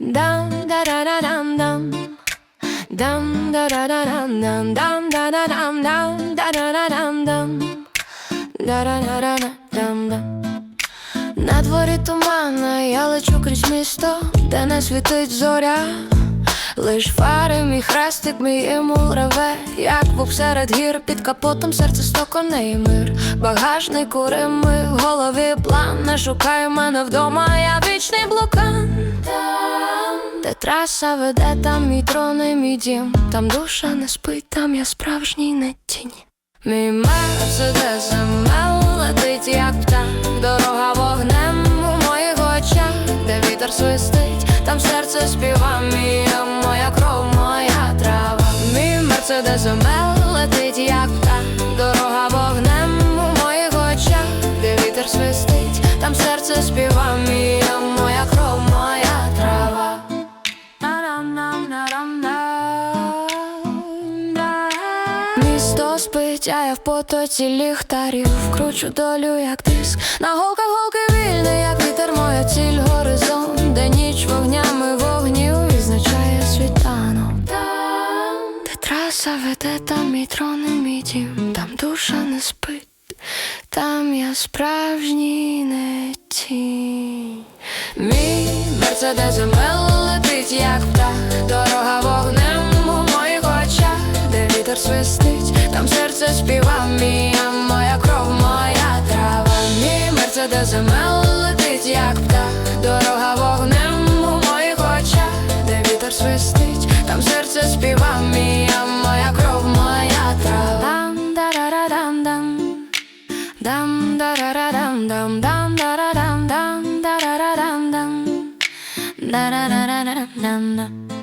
Дам да да да дам дам Дам да да да дам дам дам да да дам дам да да да дам дам да да да да дам дам На дворі тумана, я лечу крізь місто, де не світить зоря. Лиш фари, мій хрестик, мій емул реве, як був серед гір, під капотом серце сто коней мир. Багажник у Рими, в голові план, не шукай мене вдома, я вічний блокан. Де траса веде, там мій трон і мій дім, там душа не спить, там я справжній не тіні. Мій мерседес МЛ летить, як птах, дорога вогнем у моїх очах, де вітер свистить, там серце співа, мія, моя кров, моя трава. Мій мерседес МЛ летить, як птах, дорога вогнем у моїх очах, де вітер свистить, там серце співа, мія, Місто спить, а я в потоці ліхтарів. Вкручу долю, як диск На голках голки вільний, як вітер, моя ціль. Горизонт, де ніч вогнями вогнів відзначає світанок. Там, де траса веде, там мій трон і мій дім, там душа не спить, там я справжній не тінь. Мій мерседес летить, як птах, там серце співа, мія, моя кров, моя трава. Мій мерседес МЛ летить, як птах, дорога вогнем у моїх очах, де вітер свистить, там серце співа, мія, моя кров, моя трава. Дам да да да дам. Дам Дам да да да дам. Дам дам да да дам дам да да да дам. Дам да да да да дам дам